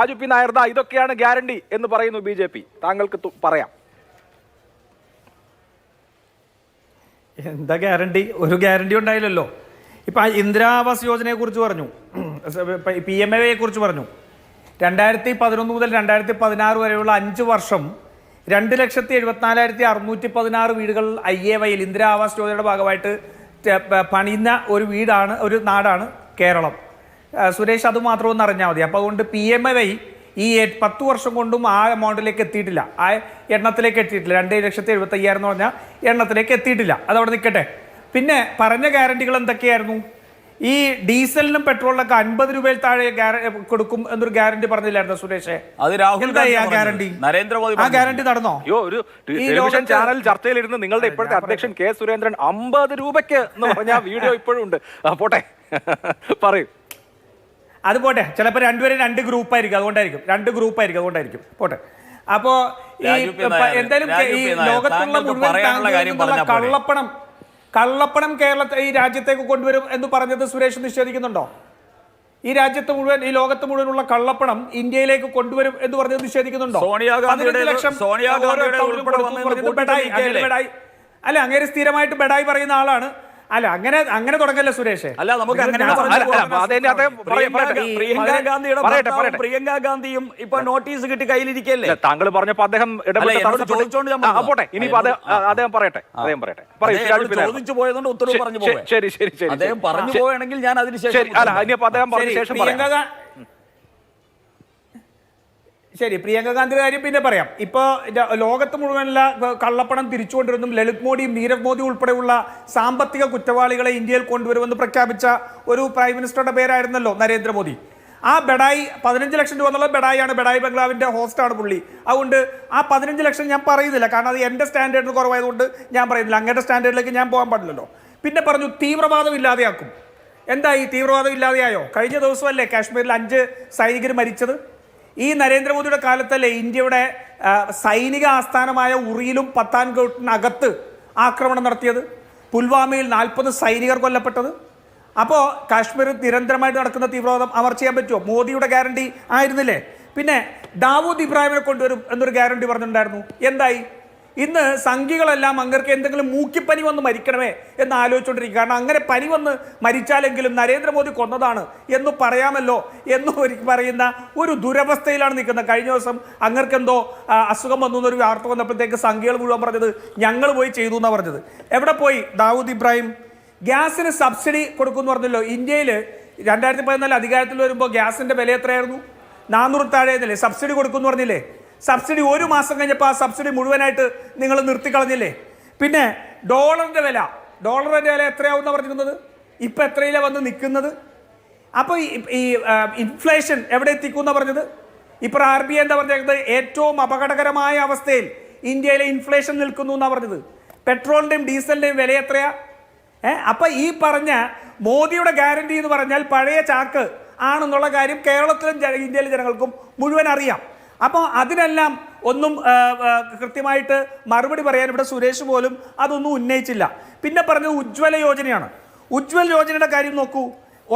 Raju P Nair ദാ ഇതൊക്കെയാണ് guarantee എന്ന് പറയുന്നു ബി ജെ പി. താങ്കൾക്ക് പറയാം. എന്താ ഗ്യാരണ്ടി? ഒരു ഗ്യാരണ്ടി ഉണ്ടായില്ലല്ലോ. ഇപ്പൊ ഇന്ദിരാവാസ് യോജനയെ കുറിച്ച് പറഞ്ഞു. പി എം എയെ കുറിച്ച് പറഞ്ഞു. രണ്ടായിരത്തി പതിനൊന്ന് മുതൽ രണ്ടായിരത്തി പതിനാറ് വരെയുള്ള അഞ്ച് വർഷം രണ്ട് ലക്ഷത്തി എഴുപത്തിനാലായിരത്തി അറുന്നൂറ്റി പതിനാറ് വീടുകൾ ഐ എ വൈയിൽ ഇന്ദിരാവാസ് യോജനയുടെ ഭാഗമായിട്ട് പണിയുന്ന ഒരു വീടാണ് ഒരു നാടാണ് കേരളം. സുരേഷ് അത് മാത്രമൊന്നും അറിഞ്ഞാൽ മതി. അപ്പോൾ അതുകൊണ്ട് പി എം എ വൈ ഈ പത്ത് വർഷം കൊണ്ടും ആ എമൗണ്ടിലേക്ക് എത്തിയിട്ടില്ല. ആ എണ്ണത്തിലേക്ക് എത്തിയിട്ടില്ല. രണ്ട് ലക്ഷത്തി എഴുപത്തി അയ്യായിരം എന്ന് പറഞ്ഞാൽ എണ്ണത്തിലേക്ക് എത്തിയിട്ടില്ല. അതവിടെ നിൽക്കട്ടെ. പിന്നെ പറഞ്ഞ ഗ്യാരണ്ടികൾ എന്തൊക്കെയായിരുന്നു? ഈ ഡീസലിനും പെട്രോളിനൊക്കെ അൻപത് രൂപയിൽ താഴെ കൊടുക്കും എന്നൊരു ഗ്യാരണ്ടി പറഞ്ഞില്ലായിരുന്നു സുരേഷ്? അത് രാഹുൽ ഗ്യാരണ്ടി നരേന്ദ്രമോദി ആ ഗ്യാരണ്ടി നടന്നോ? അയ്യോ ഒരു ടെലിവിഷൻ ചാനൽ ചർച്ചയിലിരുന്ന് നിങ്ങളുടെ ഇപ്പോഴത്തെ അധ്യക്ഷൻ കെ സുരേന്ദ്രൻ അമ്പത് രൂപയ്ക്ക് എന്ന് പറഞ്ഞ വീഡിയോ ഇപ്പോഴും ഉണ്ട്. പോട്ടെ. പറയൂ. അത് പോട്ടെ. ചിലപ്പോൾ രണ്ടുപേരും രണ്ട് ഗ്രൂപ്പായിരിക്കും അതുകൊണ്ടായിരിക്കും. രണ്ട് ഗ്രൂപ്പായിരിക്കും അതുകൊണ്ടായിരിക്കും. പോട്ടെ. അപ്പോ ഈ എന്തായാലും ഈ ലോകത്തുള്ള മുഴുവൻ കള്ളപ്പണം കള്ളപ്പണം കേരളത്തെ ഈ രാജ്യത്തേക്ക് കൊണ്ടുവരും എന്ന് പറഞ്ഞത് സുരേഷ് നിഷേധിക്കുന്നുണ്ടോ? ഈ രാജ്യത്ത് മുഴുവൻ ഈ ലോകത്ത് മുഴുവനുള്ള കള്ളപ്പണം ഇന്ത്യയിലേക്ക് കൊണ്ടുവരും എന്ന് പറഞ്ഞത് നിഷേധിക്കുന്നുണ്ടോ? സോണിയാഗാന്ധിയുടെ- ലക്ഷം സോണിയാഗാന്ധിയുടെ. അല്ല അങ്ങനെ സ്ഥിരമായിട്ട് ബെഡായി പറയുന്ന ആളാണ്. അല്ല അങ്ങനെ അങ്ങനെ തുടങ്ങല്ലേ സുരേഷ്? അല്ല നമുക്ക് പ്രിയങ്ക ഗാന്ധിയുടെ ഗാന്ധിയും ഇപ്പൊ നോട്ടീസ് കിട്ടി കയ്യിലിരിക്കല്ലേ താങ്കൾ പറഞ്ഞപ്പോ അദ്ദേഹം. പോട്ടെ ഇനിയിപ്പോ എന്നോട് അദ്ദേഹം പറയട്ടെ അദ്ദേഹം പറയട്ടെ. ചോദിച്ചു പോയതുകൊണ്ട് ഉത്തരവ് പറഞ്ഞു ശരി, ശരി ശരി ശരി അദ്ദേഹം പറഞ്ഞു പോവുകയാണെങ്കിൽ ഞാൻ അതിനുശേഷം ശേഷം അല്ല ഇനിയിപ്പോ അദ്ദേഹം പറഞ്ഞ ശേഷം പ്രിയങ്ക ശരി പ്രിയങ്ക ഗാന്ധിയുടെ കാര്യം പിന്നെ പറയാം. ഇപ്പോൾ ലോകത്ത് മുഴുവനുള്ള കള്ളപ്പണം തിരിച്ചുകൊണ്ടിരുന്നും ലളിത് മോദിയും നീരവ് മോദി ഉൾപ്പെടെയുള്ള സാമ്പത്തിക കുറ്റവാളികളെ ഇന്ത്യയിൽ കൊണ്ടുവരുമെന്ന് പ്രഖ്യാപിച്ച ഒരു പ്രൈം മിനിസ്റ്ററുടെ പേരായിരുന്നല്ലോ നരേന്ദ്രമോദി. ആ ബഡായി പതിനഞ്ച് ലക്ഷം രൂപ എന്നുള്ള ബഡായിയാണ് ബഡായി ബംഗ്ലാവിന്റെ ഹോസ്റ്റാണ് പുള്ളി. അതുകൊണ്ട് ആ പതിനഞ്ച് ലക്ഷം ഞാൻ പറയുന്നില്ല. കാരണം അത് എന്റെ സ്റ്റാൻഡേർഡിന് കുറവായതുകൊണ്ട് ഞാൻ പറയുന്നില്ല. അങ്ങയുടെ സ്റ്റാൻഡേർഡിലേക്ക് ഞാൻ പോകാൻ പാടില്ലല്ലോ. പിന്നെ പറഞ്ഞു തീവ്രവാദം ഇല്ലാതെയാക്കും. എന്തായി? തീവ്രവാദം ഇല്ലാതെയായോ? കഴിഞ്ഞ ദിവസമല്ലേ കാശ്മീരിൽ അഞ്ച് സൈനികർ മരിച്ചത്? ഈ നരേന്ദ്രമോദിയുടെ കാലത്തല്ലേ ഇന്ത്യയുടെ സൈനിക ആസ്ഥാനമായ ഉറിയിലും പത്താൻകോട്ടിനകത്ത് ആക്രമണം നടത്തിയത്? പുൽവാമയിൽ നാൽപ്പത് സൈനികർ കൊല്ലപ്പെട്ടത്. അപ്പോൾ കാശ്മീരിൽ നിരന്തരമായിട്ട് നടക്കുന്ന തീവ്രവാദം അവർ ചെയ്യാൻ പറ്റുമോ? മോദിയുടെ ഗ്യാരണ്ടി ആയിരുന്നില്ലേ? പിന്നെ ദാവൂദ് ഇബ്രാഹിമിനെ കൊണ്ടുവരും എന്നൊരു ഗ്യാരണ്ടി പറഞ്ഞിട്ടുണ്ടായിരുന്നു. എന്തായി? ഇന്ന് സംഖ്യകളെല്ലാം അങ്ങർക്ക് എന്തെങ്കിലും മൂക്കിപ്പനി വന്ന് മരിക്കണമേ എന്ന് ആലോചിച്ചുകൊണ്ടിരിക്കും. കാരണം അങ്ങനെ പനി വന്ന് മരിച്ചാലെങ്കിലും നരേന്ദ്രമോദി കൊന്നതാണ് എന്ന് പറയാമല്ലോ എന്ന് പറയുന്ന ഒരു ദുരവസ്ഥയിലാണ് നിൽക്കുന്നത്. കഴിഞ്ഞ ദിവസം അങ്ങർക്ക് എന്തോ അസുഖം വന്നു എന്നൊരു വാർത്ത വന്നപ്പോഴത്തേക്ക് സംഖ്യകൾ മുഴുവൻ പറഞ്ഞത് ഞങ്ങൾ പോയി ചെയ്തു എന്നാണ് പറഞ്ഞത്. എവിടെ പോയി? ദാവൂദ് ഇബ്രാഹിം. ഗ്യാസിന് സബ്സിഡി കൊടുക്കുമെന്ന് പറഞ്ഞല്ലോ. ഇന്ത്യയിൽ രണ്ടായിരത്തി പതിനാല് അധികാരത്തിൽ വരുമ്പോൾ ഗ്യാസിന്റെ വില എത്രയായിരുന്നു? നാനൂറ് താഴെ സബ്സിഡി കൊടുക്കുമെന്ന് പറഞ്ഞില്ലേ? സബ്സിഡി ഒരു മാസം കഴിഞ്ഞപ്പോൾ ആ സബ്സിഡി മുഴുവനായിട്ട് നിങ്ങൾ നിർത്തിക്കളഞ്ഞില്ലേ? പിന്നെ ഡോളറിന്റെ വില. ഡോളറിന്റെ വില എത്രയാവുന്ന പറഞ്ഞിരുന്നത് ഇപ്പം എത്രയിലാണ് വന്ന് നിൽക്കുന്നത്? അപ്പോൾ ഈ ഇൻഫ്ലേഷൻ എവിടെ എത്തിക്കുമെന്നാണ് പറഞ്ഞത്? ഇപ്പോൾ ആർ ബി ഐ എന്താ പറഞ്ഞത് ഏറ്റവും അപകടകരമായ അവസ്ഥയിൽ ഇന്ത്യയിലെ ഇൻഫ്ലേഷൻ നിൽക്കുന്നു എന്നാണ് പറഞ്ഞത്. പെട്രോളിന്റെയും ഡീസലിന്റെയും വില എത്രയാ? ഏ അപ്പം ഈ പറഞ്ഞ മോദിയുടെ ഗ്യാരണ്ടി എന്ന് പറഞ്ഞാൽ പഴയ ചാക്ക് ആണെന്നുള്ള കാര്യം കേരളത്തിലും ഇന്ത്യയിലെ ജനങ്ങൾക്കും മുഴുവൻ അറിയാം. അപ്പോൾ അതിനെല്ലാം ഒന്നും കൃത്യമായിട്ട് മറുപടി പറയാൻ ഇവിടെ സുരേഷ് പോലും അതൊന്നും ഉന്നയിച്ചില്ല. പിന്നെ പറഞ്ഞത് ഉജ്ജ്വല യോജനയാണ്. ഉജ്ജ്വൽ യോജനയുടെ കാര്യം നോക്കൂ.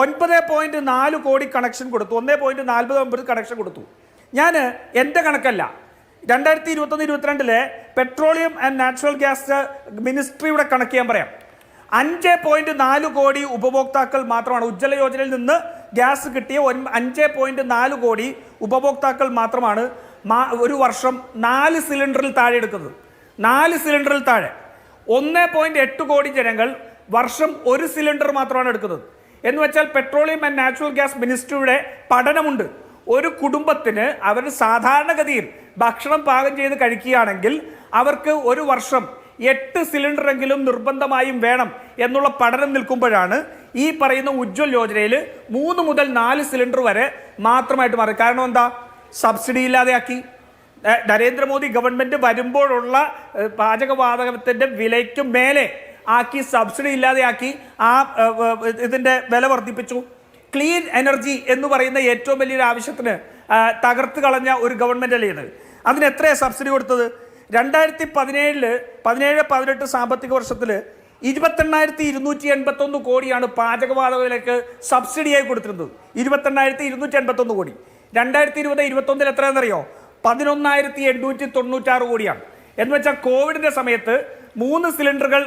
ഒൻപത് പോയിന്റ് നാല് കോടി കണക്ഷൻ കൊടുത്തു. ഒന്നേ പോയിന്റ് നാൽപ്പത് ഒമ്പത് കണക്ഷൻ കൊടുത്തു. ഞാൻ എന്റെ കണക്കല്ല. രണ്ടായിരത്തി ഇരുപത്തൊന്ന് ഇരുപത്തിരണ്ടിലെ പെട്രോളിയം ആൻഡ് നാച്ചുറൽ ഗ്യാസ് മിനിസ്ട്രിയുടെ കണക്ക് ഞാൻ പറയാം. അഞ്ച് പോയിന്റ് നാല് കോടി ഉപഭോക്താക്കൾ മാത്രമാണ്. ഉജ്ജ്വല യോജനയിൽ നിന്ന് ഗ്യാസ് കിട്ടിയ അഞ്ച് പോയിന്റ് നാല് കോടി ഉപഭോക്താക്കൾ മാത്രമാണ് ഒരു വർഷം നാല് സിലിണ്ടറിൽ താഴെ എടുക്കുന്നത്. നാല് സിലിണ്ടറിൽ താഴെ. ഒന്ന് പോയിന്റ് എട്ട് കോടി ജനങ്ങൾ വർഷം ഒരു സിലിണ്ടർ മാത്രമാണ് എടുക്കുന്നത്. എന്ന് വെച്ചാൽ പെട്രോളിയം ആൻഡ് നാച്ചുറൽ ഗ്യാസ് മിനിസ്ട്രിയുടെ പഠനമുണ്ട്. ഒരു കുടുംബത്തിന് അവർ സാധാരണഗതിയിൽ ഭക്ഷണം പാകം ചെയ്ത് കഴിക്കുകയാണെങ്കിൽ അവർക്ക് ഒരു വർഷം എട്ട് സിലിണ്ടറെങ്കിലും നിർബന്ധമായും വേണം എന്നുള്ള പഠനം നിൽക്കുമ്പോഴാണ് ഈ പറയുന്ന ഉജ്ജ്വൽ യോജനയിൽ മൂന്ന് മുതൽ നാല് സിലിണ്ടർ വരെ മാത്രമായിട്ട് മാറി. കാരണം എന്താ? സബ്സിഡി ഇല്ലാതെയാക്കി. നരേന്ദ്രമോദി ഗവൺമെന്റ് വരുമ്പോഴുള്ള പാചകവാതകത്തിന്റെ വിലയ്ക്ക് മേലെ ആക്കി സബ്സിഡി ഇല്ലാതെയാക്കി ആ ഇതിന്റെ വില വർദ്ധിപ്പിച്ചു. ക്ലീൻ എനർജി എന്ന് പറയുന്ന ഏറ്റവും വലിയൊരു ആവശ്യത്തിന് തകർത്ത് കളഞ്ഞ ഒരു ഗവൺമെന്റ് അല്ലേ അതിന് എത്രയാണ് സബ്സിഡി കൊടുത്തത്? രണ്ടായിരത്തി പതിനേഴിൽ പതിനേഴ് പതിനെട്ട് സാമ്പത്തിക വർഷത്തിൽ ഇരുപത്തെണ്ണായിരത്തി ഇരുന്നൂറ്റി എൺപത്തൊന്ന് കോടിയാണ് പാചകവാതകത്തിലേക്ക് സബ്സിഡിയായി കൊടുത്തിരുന്നത്. ഇരുപത്തെണ്ണായിരത്തി ഇരുന്നൂറ്റി എൺപത്തൊന്ന് കോടി. രണ്ടായിരത്തി ഇരുപത് ഇരുപത്തൊന്നിൽ എത്രയാണെന്നറിയോ? പതിനൊന്നായിരത്തി എണ്ണൂറ്റി തൊണ്ണൂറ്റാറ് കോടിയാണ്. എന്ന് വെച്ചാൽ കോവിഡിന്റെ സമയത്ത് മൂന്ന് സിലിണ്ടറുകൾ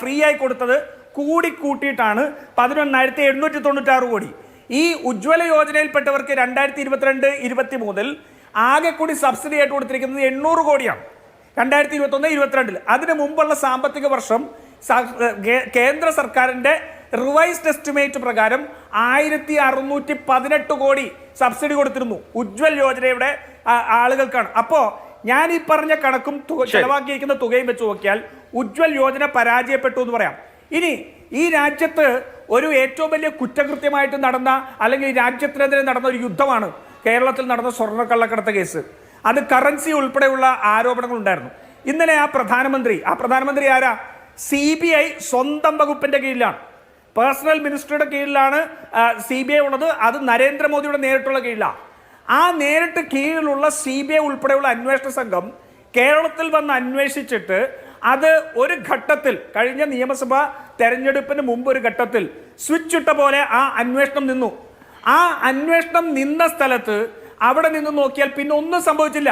ഫ്രീ ആയി കൊടുത്തത് കൂടി കൂട്ടിയിട്ടാണ് പതിനൊന്നായിരത്തി എണ്ണൂറ്റി തൊണ്ണൂറ്റാറ് കോടി. ഈ ഉജ്ജ്വല യോജനയിൽപ്പെട്ടവർക്ക് രണ്ടായിരത്തി ഇരുപത്തിരണ്ട് ഇരുപത്തി മൂന്നിൽ ആകെ കൂടി സബ്സിഡി ആയിട്ട് കൊടുത്തിരിക്കുന്നത് എണ്ണൂറ് കോടിയാണ്. രണ്ടായിരത്തി ഇരുപത്തൊന്ന് ഇരുപത്തിരണ്ടിൽ അതിന് മുമ്പുള്ള സാമ്പത്തിക വർഷം കേന്ദ്ര സർക്കാരിന്റെ റിവൈസ്ഡ് എസ്റ്റിമേറ്റ് പ്രകാരം ആയിരത്തി അറുന്നൂറ്റി പതിനെട്ട് കോടി സബ്സിഡി കൊടുത്തിരുന്നു. ഉജ്ജ്വൽ യോജനയുടെ ആളുകൾക്കാണ്. അപ്പോൾ ഞാൻ ഈ പറഞ്ഞ കണക്കും ചെലവാക്കിയിരിക്കുന്ന തുകയും വെച്ച് നോക്കിയാൽ ഉജ്ജ്വൽ യോജന പരാജയപ്പെട്ടു എന്ന് പറയാം. ഇനി ഈ രാജ്യത്ത് ഒരു ഏറ്റവും വലിയ കുറ്റകൃത്യമായിട്ട് നടന്ന അല്ലെങ്കിൽ രാജ്യത്തിനെതിരെ നടന്ന ഒരു യുദ്ധമാണ് കേരളത്തിൽ നടന്ന സ്വർണക്കള്ളക്കടത്ത് കേസ്. അത് കറൻസി ഉൾപ്പെടെയുള്ള ആരോപണങ്ങൾ ഉണ്ടായിരുന്നു ഇന്നലെ ആ പ്രധാനമന്ത്രി ആ പ്രധാനമന്ത്രി ആരാ? സി ബി ഐ സ്വന്തം വകുപ്പിന്റെ കീഴിലാണ്. പേഴ്സണൽ മിനിസ്റ്ററുടെ കീഴിലാണ് സി ബി ഐ ഉള്ളത്. അത് നരേന്ദ്രമോദിയുടെ നേരിട്ടുള്ള കീഴിലാണ് ആ നേരിട്ട് കീഴിലുള്ള സി ബി ഐ ഉൾപ്പെടെയുള്ള അന്വേഷണ സംഘം കേരളത്തിൽ വന്ന് അന്വേഷിച്ചിട്ട് അത് ഒരു ഘട്ടത്തിൽ കഴിഞ്ഞ നിയമസഭാ തെരഞ്ഞെടുപ്പിന് മുമ്പ് ഒരു ഘട്ടത്തിൽ സ്വിച്ച് ഇട്ട പോലെ ആ അന്വേഷണം നിന്നു. ആ അന്വേഷണം നിന്ന സ്ഥലത്ത് അവിടെ നിന്ന് നോക്കിയാൽ പിന്നെ ഒന്നും സംഭവിച്ചില്ല.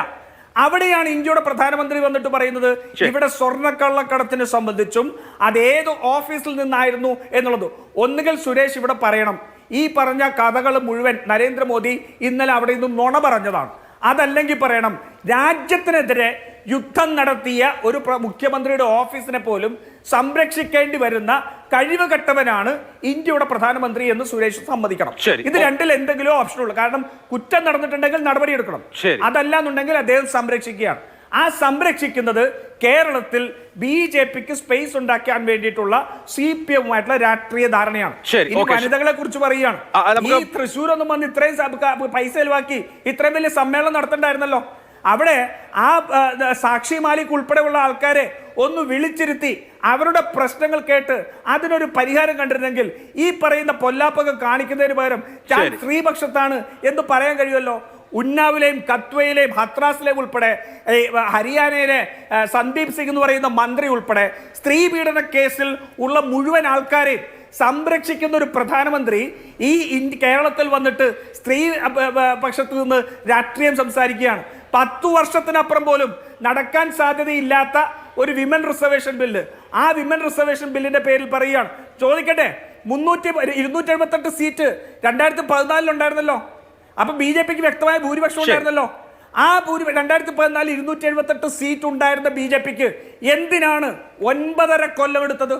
അവിടെയാണ് ഇന്ത്യയുടെ പ്രധാനമന്ത്രി വന്നിട്ട് പറയുന്നത് ഇവിടെ സ്വർണക്കള്ളക്കടത്തിനെ സംബന്ധിച്ചും അത് ഏത് ഓഫീസിൽ നിന്നായിരുന്നു എന്നുള്ളത്. ഒന്നുകിൽ സുരേഷ് ഇവിടെ പറയണം. ഈ പറഞ്ഞ കഥകൾ മുഴുവൻ നരേന്ദ്രമോദി ഇന്നലെ അവിടെ നിന്ന് നുണ പറഞ്ഞതാണ്. അതല്ലെങ്കിൽ പറയണം രാജ്യത്തിനെതിരെ യുദ്ധം നടത്തിയ ഒരു മുഖ്യമന്ത്രിയുടെ ഓഫീസിനെ പോലും സംരക്ഷിക്കേണ്ടി വരുന്ന കഴിവ് കെട്ടവനാണ് ഇന്ത്യയുടെ പ്രധാനമന്ത്രി എന്ന് സുരേഷ് സമ്മതിക്കണം. ഇത് രണ്ടിൽ എന്തെങ്കിലും ഓപ്ഷൻ ഉള്ളൂ കാരണം കുറ്റം നടന്നിട്ടുണ്ടെങ്കിൽ നടപടിയെടുക്കണം. എടുക്കണം അതല്ല എന്നുണ്ടെങ്കിൽ അദ്ദേഹം സംരക്ഷിക്കുകയാണ്. ആ സംരക്ഷിക്കുന്നത് കേരളത്തിൽ ബി ജെ പിക്ക് സ്പേസ് ഉണ്ടാക്കാൻ വേണ്ടിയിട്ടുള്ള സി പി എമ്മുമായിട്ടുള്ള രാഷ്ട്രീയ ധാരണയാണ്. ഇനി. വനിതകളെ കുറിച്ച് പറയുകയാണ്. ഈ തൃശ്ശൂർ ഒന്നും വന്ന് ഇത്രയും പൈസ ചെലവാക്കി ഇത്രയും വലിയ സമ്മേളനം നടത്തണ്ടായിരുന്നല്ലോ. അവിടെ ആ സാക്ഷി മാലിക് ഉൾപ്പെടെയുള്ള ആൾക്കാരെ ഒന്ന് വിളിച്ചിരുത്തി അവരുടെ പ്രശ്നങ്ങൾ കേട്ട് അതിനൊരു പരിഹാരം കണ്ടിരുന്നെങ്കിൽ ഈ പറയുന്ന പൊല്ലാപ്പൊക്കെ കാണിക്കുന്നതിന് പകരം ഞാൻ സ്ത്രീപക്ഷത്താണ് എന്ന് പറയാൻ കഴിയുമല്ലോ. ഉന്നാവിലെയും കത്വയിലെയും ഹത്രാസിലെയും ഉൾപ്പെടെ ഹരിയാനയിലെ സന്ദീപ് സിംഗ് എന്ന് പറയുന്ന മന്ത്രി ഉൾപ്പെടെ സ്ത്രീ പീഡന കേസിൽ ഉള്ള മുഴുവൻ ആൾക്കാരെയും സംരക്ഷിക്കുന്ന ഒരു പ്രധാനമന്ത്രി ഈ കേരളത്തിൽ വന്നിട്ട് സ്ത്രീ പക്ഷത്ത് നിന്ന് രാഷ്ട്രീയം സംസാരിക്കുകയാണ്. പത്തു വർഷത്തിനപ്പുറം പോലും നടക്കാൻ സാധ്യതയില്ലാത്ത ഒരു വിമൻ റിസർവേഷൻ ബില്ല് ആ വിമൻ റിസർവേഷൻ ബില്ലിന്റെ പേരിൽ പറയുകയാണ്. ചോദിക്കട്ടെ മുന്നൂറ്റി ഇരുന്നൂറ്റി എഴുപത്തെട്ട് സീറ്റ് രണ്ടായിരത്തി പതിനാലിലുണ്ടായിരുന്നല്ലോ അപ്പൊ ബി ജെ പിക്ക് വ്യക്തമായ ഭൂരിപക്ഷം ഉണ്ടായിരുന്നല്ലോ. ആ ഭൂരി രണ്ടായിരത്തി പതിനാലിൽ ഇരുന്നൂറ്റി എഴുപത്തെട്ട് സീറ്റ് ഉണ്ടായിരുന്ന ബി ജെ പിക്ക് എന്തിനാണ് ഒൻപതര കൊല്ലം എടുത്തത്.